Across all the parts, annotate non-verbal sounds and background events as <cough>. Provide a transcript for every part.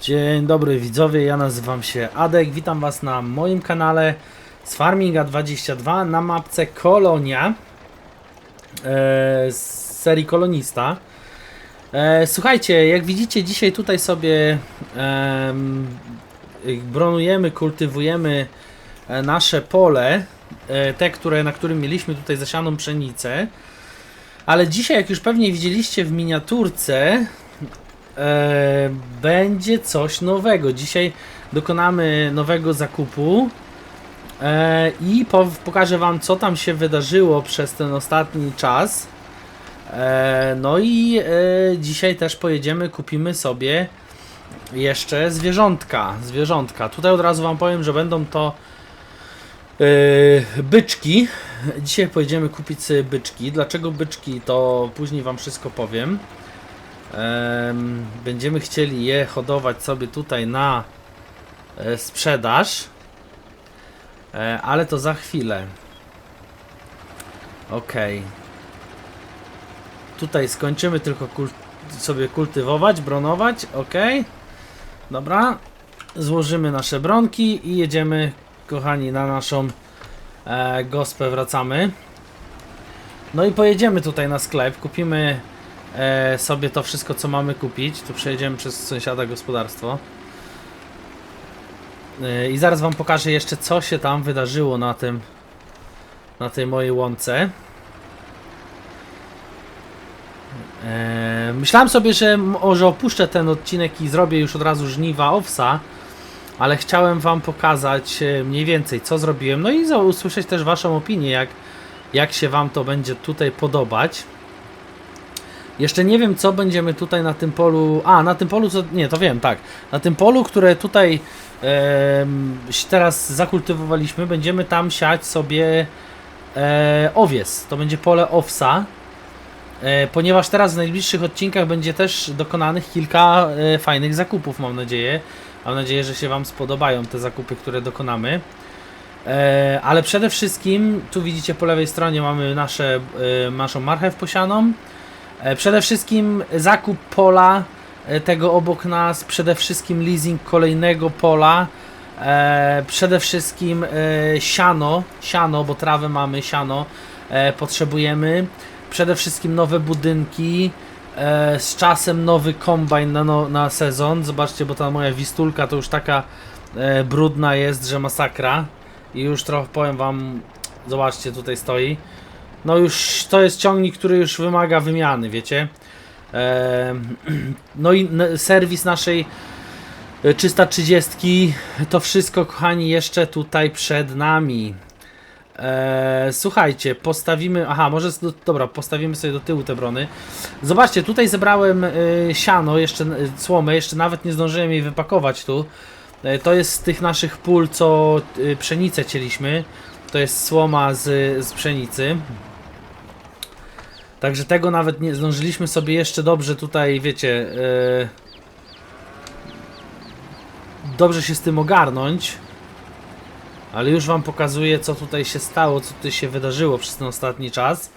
Dzień dobry widzowie, ja nazywam się Adek, witam was na moim kanale z Farminga22 na mapce Kolonia e, z serii Kolonista. E, słuchajcie, jak widzicie dzisiaj tutaj sobie em, bronujemy, kultywujemy e, nasze pole, te, które, na którym mieliśmy tutaj zasianą pszenicę. Ale dzisiaj, jak już pewnie widzieliście w miniaturce, e, będzie coś nowego. Dzisiaj dokonamy nowego zakupu e, i po, pokażę Wam, co tam się wydarzyło przez ten ostatni czas. E, no i e, dzisiaj też pojedziemy, kupimy sobie jeszcze zwierzątka. Zwierzątka. Tutaj od razu Wam powiem, że będą to e, byczki. Dzisiaj pojedziemy kupić sobie byczki. Dlaczego byczki, to później Wam wszystko powiem. Em, będziemy chcieli je hodować sobie tutaj na e, sprzedaż. E, ale to za chwilę. Okej. Tutaj skończymy tylko sobie kultywować, bronować. Ok. Dobra. Złożymy nasze bronki i jedziemy, kochani, na naszą e, gospę. Wracamy. No i pojedziemy tutaj na sklep. Kupimy sobie to wszystko, co mamy kupić. Tu przejedziemy przez sąsiada gospodarstwo. E, I zaraz wam pokażę jeszcze, co się tam wydarzyło na tym, na tej mojej łące. E, myślałem sobie, że może opuszczę ten odcinek i zrobię już od razu żniwa owsa, ale chciałem wam pokazać e, mniej więcej, co zrobiłem. No i usłyszeć też waszą opinię, jak, jak się wam to będzie tutaj podobać. Jeszcze nie wiem, co będziemy tutaj na tym polu. A, na tym polu, co. Nie, to wiem, tak. Na tym polu, które tutaj em, teraz zakultywowaliśmy, będziemy tam siać sobie e, owies. To będzie pole owsa. E, ponieważ teraz w najbliższych odcinkach będzie też dokonanych kilka e, fajnych zakupów, mam nadzieję. Mam nadzieję, że się Wam spodobają te zakupy, które dokonamy. E, ale przede wszystkim, tu widzicie po lewej stronie mamy nasze, e, naszą marchew posianą. E, Przede wszystkim zakup pola e, tego obok nas, przede wszystkim leasing kolejnego pola, e, przede wszystkim siano, siano, bo trawę mamy, siano potrzebujemy, przede wszystkim nowe budynki, z czasem nowy kombajn na, no, na sezon, zobaczcie, bo ta moja wistulka to już taka brudna jest, że masakra. I już trochę powiem wam, zobaczcie, tutaj stoi, no już to jest ciągnik, który już wymaga wymiany, wiecie. Em, <clears throat> no i serwis naszej e, 330, to wszystko, kochani, jeszcze tutaj przed nami. E, słuchajcie, postawimy. Aha, może. z- Dobra, postawimy sobie do tyłu te brony. Zobaczcie, tutaj zebrałem e, siano, jeszcze e, słomę, jeszcze nawet nie zdążyłem jej wypakować tu. E, to jest z tych naszych pól, co e, pszenicę cieliśmy. To jest słoma z, z pszenicy. Także tego nawet nie zdążyliśmy sobie jeszcze dobrze tutaj, wiecie, e, dobrze się z tym ogarnąć. Ale już wam pokazuję, co tutaj się stało, co tutaj się wydarzyło przez ten ostatni czas.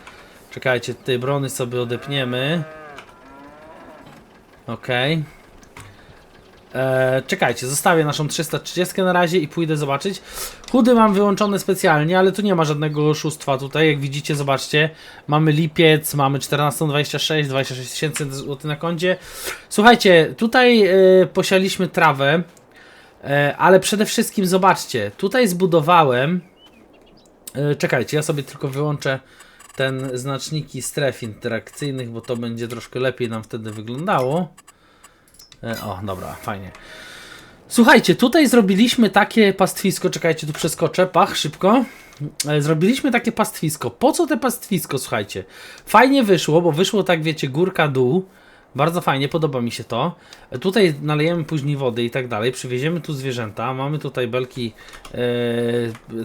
Czekajcie, tutaj brony sobie odepniemy. Okej. E, czekajcie, zostawię naszą 330 na razie i pójdę zobaczyć. Chudy mam wyłączone specjalnie, ale tu nie ma żadnego oszustwa tutaj. Jak widzicie, zobaczcie, mamy lipiec, mamy 14,26, 26 tysięcy złotych na koncie. Słuchajcie, tutaj e, posialiśmy trawę, e, ale przede wszystkim zobaczcie, tutaj zbudowałem. E, czekajcie, ja sobie tylko wyłączę ten znaczniki stref interakcyjnych, bo to będzie troszkę lepiej nam wtedy wyglądało. E, O, dobra, fajnie. Słuchajcie, tutaj zrobiliśmy takie pastwisko. Czekajcie, tu przeskoczę, pach, szybko. E, Zrobiliśmy takie pastwisko. Po co te pastwisko, słuchajcie? Fajnie wyszło, bo wyszło tak, wiecie, górka, dół. Bardzo fajnie, podoba mi się to. E, Tutaj nalejemy później wody i tak dalej. Przywieziemy tu zwierzęta. Mamy tutaj belki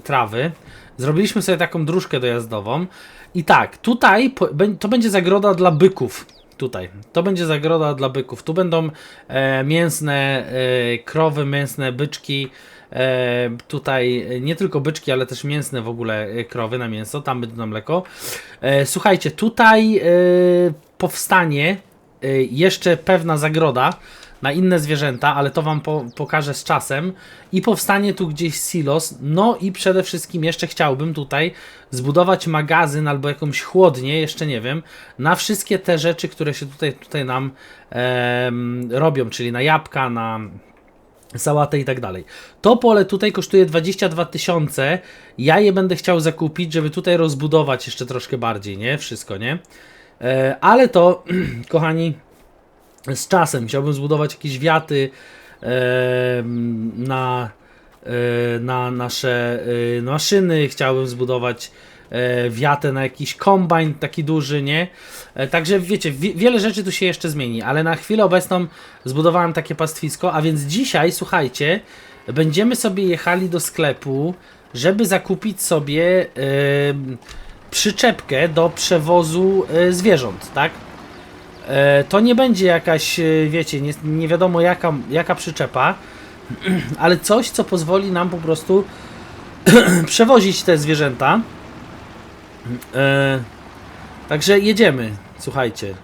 trawy. Zrobiliśmy sobie taką dróżkę dojazdową. I tak, tutaj to będzie zagroda dla byków. Tutaj. To będzie zagroda dla byków. Tu będą e, mięsne e, krowy, mięsne byczki. E, tutaj nie tylko byczki, ale też mięsne w ogóle e, krowy na mięso. Tam będzie na mleko. E, słuchajcie, tutaj e, powstanie e, jeszcze pewna zagroda. Na inne zwierzęta, ale to wam po, pokażę z czasem. I powstanie tu gdzieś silos. No i przede wszystkim jeszcze chciałbym tutaj zbudować magazyn albo jakąś chłodnię, jeszcze nie wiem, na wszystkie te rzeczy, które się tutaj, tutaj nam em, robią, czyli na jabłka, na sałatę i tak dalej. To pole tutaj kosztuje 22 tysiące. Ja je będę chciał zakupić, żeby tutaj rozbudować jeszcze troszkę bardziej, nie? Wszystko, nie? E, ale to, <clears throat> kochani, z czasem chciałbym zbudować jakieś wiaty na, e, na nasze e, maszyny, chciałbym zbudować e, wiatę na jakiś kombajn taki duży, nie? Także wiecie, wi- wiele rzeczy tu się jeszcze zmieni, ale na chwilę obecną zbudowałem takie pastwisko, a więc dzisiaj, słuchajcie, będziemy sobie jechali do sklepu, żeby zakupić sobie przyczepkę do przewozu zwierząt, tak? E, to nie będzie jakaś, e, wiecie, nie, nie wiadomo jaka, jaka przyczepa, <clears throat> ale coś, co pozwoli nam po prostu <clears throat> przewozić te zwierzęta. E, także jedziemy, słuchajcie.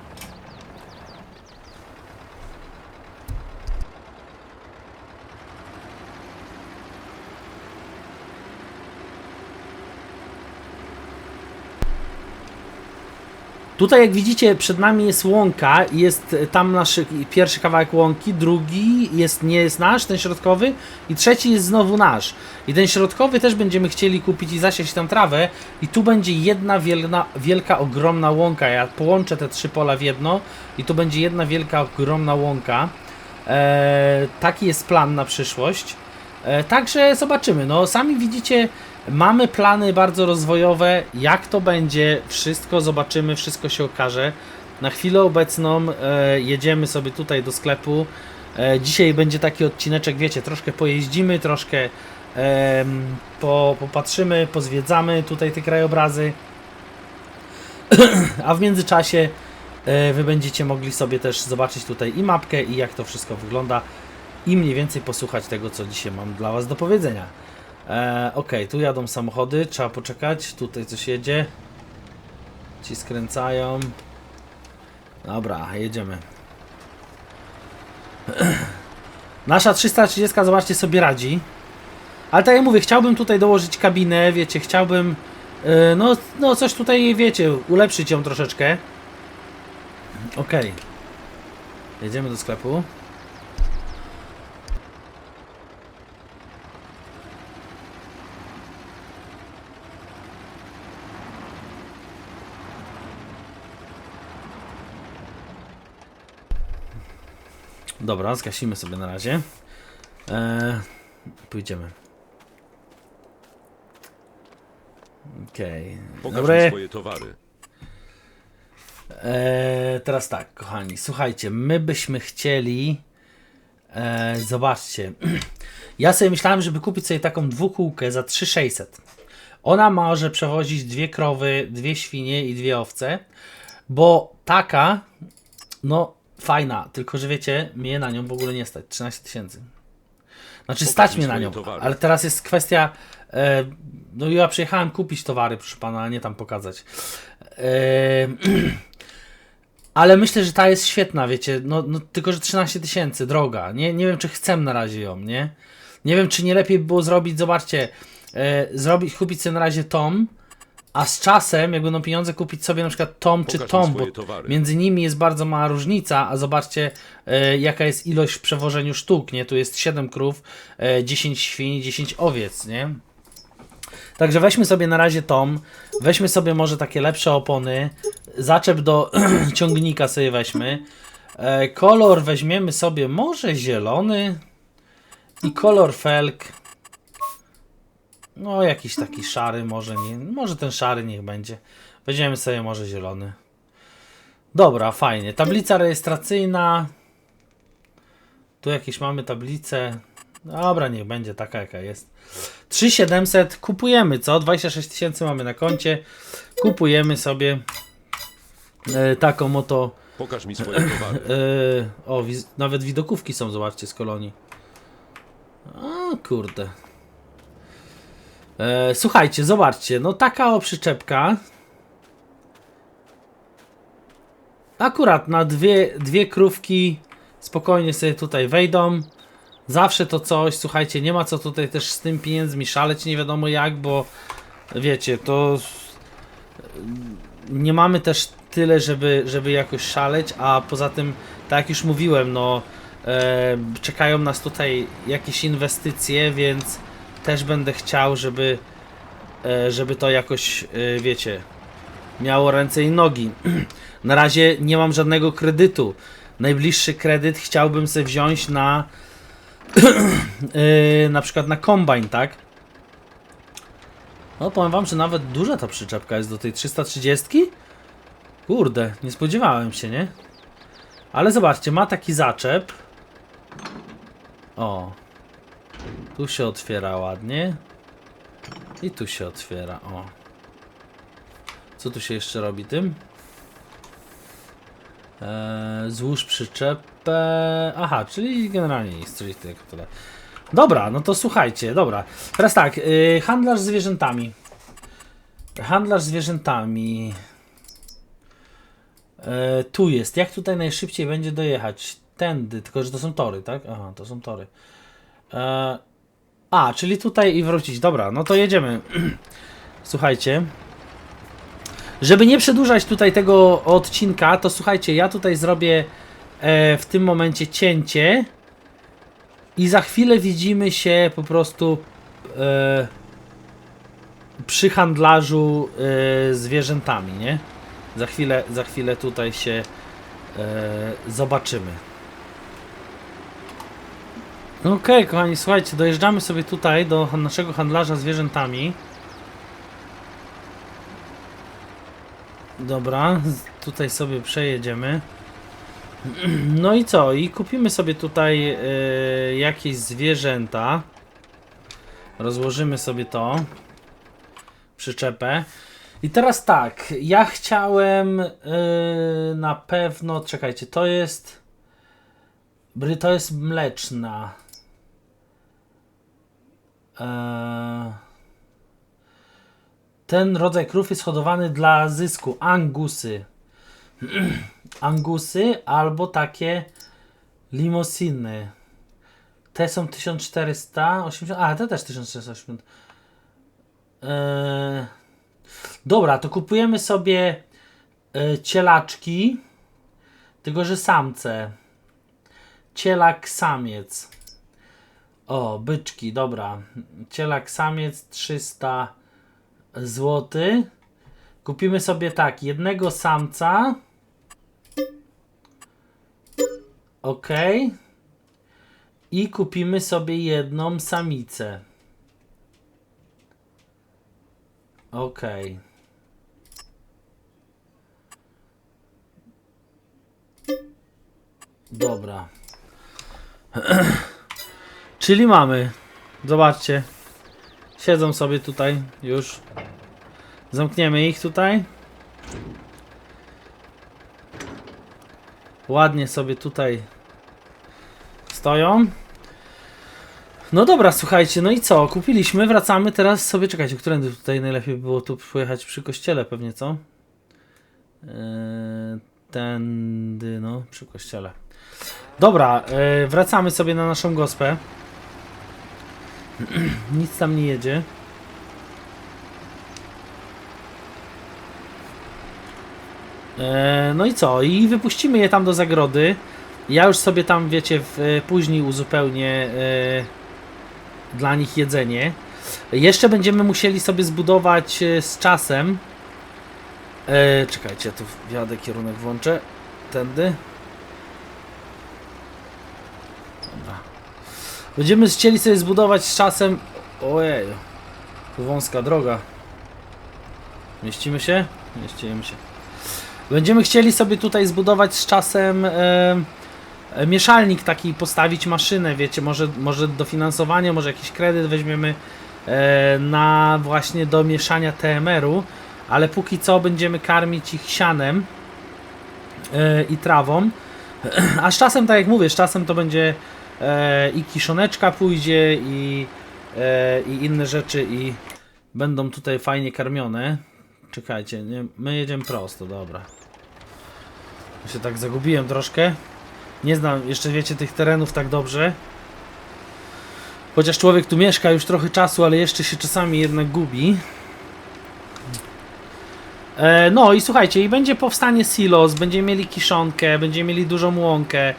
Tutaj, jak widzicie, przed nami jest łąka, jest tam nasz pierwszy kawałek łąki, drugi jest, nie jest nasz, ten środkowy, i trzeci jest znowu nasz. I ten środkowy też będziemy chcieli kupić i zasiać tam trawę, i tu będzie jedna wielka, wielka ogromna łąka. Ja połączę te trzy pola w jedno, i tu będzie jedna wielka, ogromna łąka. Eee, taki jest plan na przyszłość. E, Także zobaczymy. No, sami widzicie, mamy plany bardzo rozwojowe. Jak to będzie, wszystko zobaczymy, wszystko się okaże. Na chwilę obecną e, jedziemy sobie tutaj do sklepu. E, dzisiaj będzie taki odcineczek, wiecie, troszkę pojeździmy, troszkę po, popatrzymy, pozwiedzamy tutaj te krajobrazy. <clears throat> A w międzyczasie wy będziecie mogli sobie też zobaczyć tutaj i mapkę, i jak to wszystko wygląda i mniej więcej posłuchać tego, co dzisiaj mam dla Was do powiedzenia. E, ok, tu jadą samochody, trzeba poczekać. Tutaj coś jedzie. Ci skręcają. Dobra, jedziemy. <clears throat> Nasza 330, zobaczcie, sobie radzi. Ale tak jak mówię, chciałbym tutaj dołożyć kabinę, wiecie, chciałbym e, no, no coś tutaj, wiecie, ulepszyć ją troszeczkę. Ok. Jedziemy do sklepu. Dobra, zgasimy sobie na razie. Eee, pójdziemy. Okej. Pokaż mi Dobry. swoje towary. Eee, teraz tak, kochani, słuchajcie, my byśmy chcieli. E, zobaczcie. <clears throat> Ja sobie myślałem, żeby kupić sobie taką dwukółkę za 3600. Ona może przewozić dwie krowy, dwie świnie i dwie owce, bo taka, no fajna, tylko że wiecie, mnie na nią w ogóle nie stać. 13 tysięcy. Znaczy stać mnie na nią, ale teraz jest kwestia. E, no ja przyjechałem kupić towary, proszę pana, a nie tam pokazać. E, <clears throat> ale myślę, że ta jest świetna, wiecie, no, no tylko, że 13 tysięcy, droga. Nie, nie wiem, czy chcę na razie ją, nie? Nie wiem, czy nie lepiej by było zrobić, zobaczcie, e, zrobić, kupić sobie na razie tom, a z czasem, jak będą pieniądze, kupić sobie na przykład tom czy Pokaż mi tom, bo towary. między nimi jest bardzo mała różnica, a zobaczcie, e, jaka jest ilość w przewożeniu sztuk, nie? Tu jest 7 krów, e, 10 świń, 10 owiec, nie? Także weźmy sobie na razie tom, weźmy sobie może takie lepsze opony, zaczep do <clears throat> ciągnika sobie weźmy. E, kolor weźmiemy sobie może zielony i kolor felk. No jakiś taki szary może nie, może ten szary niech będzie. Weźmiemy sobie może zielony. Dobra, fajnie. Tablica rejestracyjna. Tu jakieś mamy tablice. Dobra, niech będzie taka jaka jest. 3700 kupujemy, co? 26 tysięcy mamy na koncie. Kupujemy sobie e, taką oto. Pokaż mi swoje towary. E, o, wiz- nawet widokówki są, zobaczcie, z kolonii. O kurde. E, słuchajcie, zobaczcie, no taka o przyczepka. Akurat na dwie, dwie krówki spokojnie sobie tutaj wejdą. Zawsze to coś, słuchajcie, nie ma co tutaj też z tym pieniędzmi szaleć, nie wiadomo jak, bo wiecie, to nie mamy też tyle, żeby, żeby jakoś szaleć, a poza tym, tak jak już mówiłem, no e, czekają nas tutaj jakieś inwestycje, więc też będę chciał, żeby, e, żeby to jakoś, e, wiecie, miało ręce i nogi. <clears throat> Na razie nie mam żadnego kredytu. Najbliższy kredyt chciałbym sobie wziąć na <clears throat> e, na przykład na kombajn, tak? No powiem wam, że nawet duża ta przyczepka jest do tej 330. Kurde, nie spodziewałem się, nie? Ale zobaczcie, ma taki zaczep. O. Tu się otwiera ładnie. I tu się otwiera, o. Co tu się jeszcze robi tym? Eee, złóż przyczepę. Aha, czyli generalnie czyli tylko tyle. Dobra, no to słuchajcie, dobra. Teraz tak, yy, handlarz z zwierzętami. Handlarz z zwierzętami. E, tu jest. Jak tutaj najszybciej będzie dojechać? Tędy, tylko że to są tory, tak? Aha, to są tory. E, a, czyli tutaj i wrócić. Dobra, no to jedziemy. <clears throat> Słuchajcie. Żeby nie przedłużać tutaj tego odcinka, to słuchajcie, ja tutaj zrobię e, w tym momencie cięcie i za chwilę widzimy się po prostu e, przy handlarzu e, zwierzętami, nie? Za chwilę, za chwilę tutaj się e, zobaczymy. No Okej, kochani, słuchajcie, dojeżdżamy sobie tutaj do naszego handlarza zwierzętami. Dobra, tutaj sobie przejedziemy. <clears throat> No i co? I kupimy sobie tutaj e, jakieś zwierzęta. Rozłożymy sobie to. Przyczepę. I teraz tak, ja chciałem yy, na pewno, czekajcie, to jest to jest mleczna. Eee, ten rodzaj krów jest hodowany dla zysku, angusy. <clears throat> angusy albo takie limosiny. Te są 1480, a te też 1480. Eee, Dobra, to kupujemy sobie y, cielaczki, tylko że samce. Cielak samiec. O, byczki, dobra. Cielak samiec 300 zł. Kupimy sobie tak, jednego samca. Ok. I kupimy sobie jedną samicę. Okej. Dobra. <clears throat> Czyli mamy. Zobaczcie. Siedzą sobie tutaj już. Zamkniemy ich tutaj. Ładnie sobie tutaj stoją. No dobra, słuchajcie, no i co? Kupiliśmy, wracamy teraz sobie. Czekajcie, którędy tutaj najlepiej było tu pojechać przy kościele pewnie, co? Eee, tędy, no, przy kościele. Dobra, e, wracamy sobie na naszą gospę. <clears throat> Nic tam nie jedzie. E, no i co? I wypuścimy je tam do zagrody. Ja już sobie tam, wiecie, w, później uzupełnię e, dla nich jedzenie. Jeszcze będziemy musieli sobie zbudować e, z czasem. E, czekajcie, tu wjadę kierunek włączę. Tędy. Będziemy chcieli sobie zbudować z czasem. Ojej. Tu wąska droga. Mieścimy się? Mieścimy się. Będziemy chcieli sobie tutaj zbudować z czasem e, e, mieszalnik taki, postawić maszynę, wiecie, może, może dofinansowanie, może jakiś kredyt weźmiemy e, na właśnie do mieszania TMR-u, ale póki co będziemy karmić ich sianem e, i trawą. <clears throat> A z czasem, tak jak mówię, z czasem to będzie i kiszoneczka pójdzie i, e, i inne rzeczy i będą tutaj fajnie karmione. Czekajcie, nie, my jedziemy prosto, dobra. Ja się tak zagubiłem troszkę. Nie znam jeszcze, wiecie, tych terenów tak dobrze. Chociaż człowiek tu mieszka już trochę czasu, ale jeszcze się czasami jednak gubi. E, no i słuchajcie, i będzie powstanie silos, będziemy mieli kiszonkę, będziemy mieli dużą łąkę.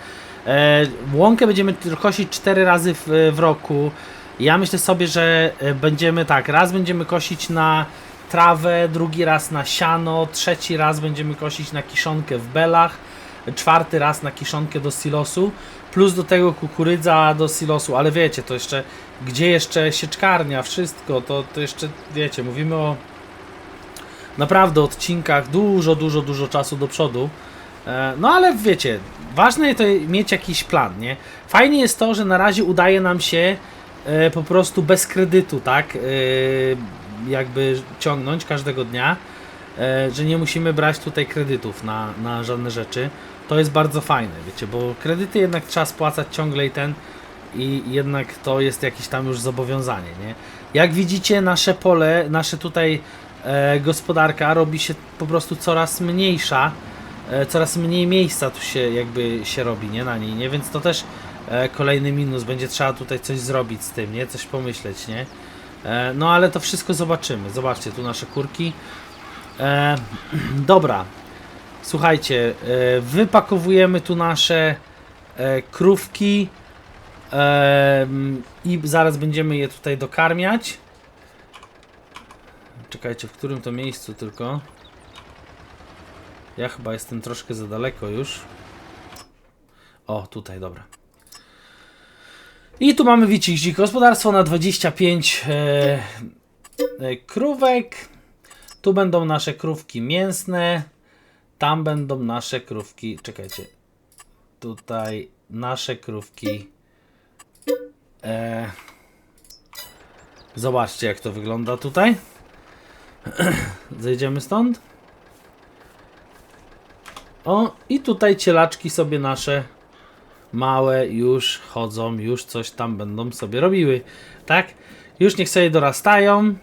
E, łąkę będziemy kosić 4 razy w, w roku. Ja myślę sobie, że e, będziemy tak, raz będziemy kosić na trawę, drugi raz na siano, trzeci raz będziemy kosić na kiszonkę w belach, czwarty raz na kiszonkę do silosu, plus do tego kukurydza do silosu, ale wiecie, to jeszcze, gdzie jeszcze sieczkarnia, wszystko, to, to jeszcze, wiecie, mówimy o naprawdę odcinkach dużo, dużo, dużo czasu do przodu. E, No ale wiecie, ważne jest to mieć jakiś plan, nie? Fajnie jest to, że na razie udaje nam się e, po prostu bez kredytu, tak? E, jakby ciągnąć każdego dnia, e, że nie musimy brać tutaj kredytów na, na żadne rzeczy. To jest bardzo fajne, wiecie, bo kredyty jednak trzeba spłacać ciągle i ten i jednak to jest jakieś tam już zobowiązanie, nie? Jak widzicie, nasze pole, nasze tutaj e, gospodarka robi się po prostu coraz mniejsza, coraz mniej miejsca tu się jakby się robi, nie, na niej, nie? Więc to też e, kolejny minus, będzie trzeba tutaj coś zrobić z tym, nie? Coś pomyśleć, nie? E, no ale to wszystko zobaczymy. Zobaczcie, tu nasze kurki. E, <clears throat> dobra. Słuchajcie, e, wypakowujemy tu nasze e, krówki e, i zaraz będziemy je tutaj dokarmiać. Czekajcie, w którym to miejscu tylko. Ja chyba jestem troszkę za daleko już. O, tutaj, dobra. I tu mamy widzicie, gospodarstwo na 25 e, e, krówek. Tu będą nasze krówki mięsne. Tam będą nasze krówki. Czekajcie. Tutaj nasze krówki. E, zobaczcie, jak to wygląda tutaj. <clears throat> Zejdziemy stąd. O, i tutaj cielaczki sobie nasze małe już chodzą, już coś tam będą sobie robiły, tak? Już niech sobie dorastają.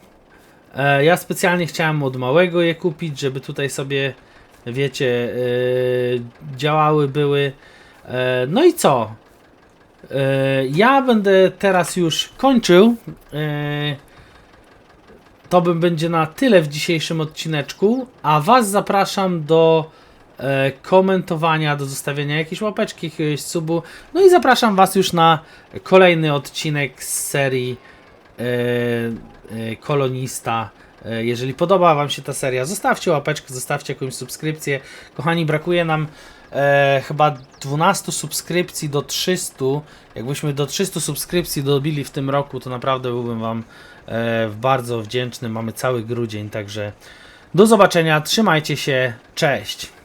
E, ja specjalnie chciałem od małego je kupić, żeby tutaj sobie, wiecie, e, działały, były. E, no i co? E, ja będę teraz już kończył. E, to będzie na tyle w dzisiejszym odcineczku, a Was zapraszam do komentowania, do zostawienia jakiejś łapeczki, jakiegoś subu. No i zapraszam Was już na kolejny odcinek z serii e, e, Kolonista. E, jeżeli podoba Wam się ta seria, zostawcie łapeczkę, zostawcie jakąś subskrypcję. Kochani, brakuje nam e, chyba 12 subskrypcji do 300. Jakbyśmy do 300 subskrypcji dobili w tym roku, to naprawdę byłbym Wam e, bardzo wdzięczny. Mamy cały grudzień, także do zobaczenia, trzymajcie się, cześć.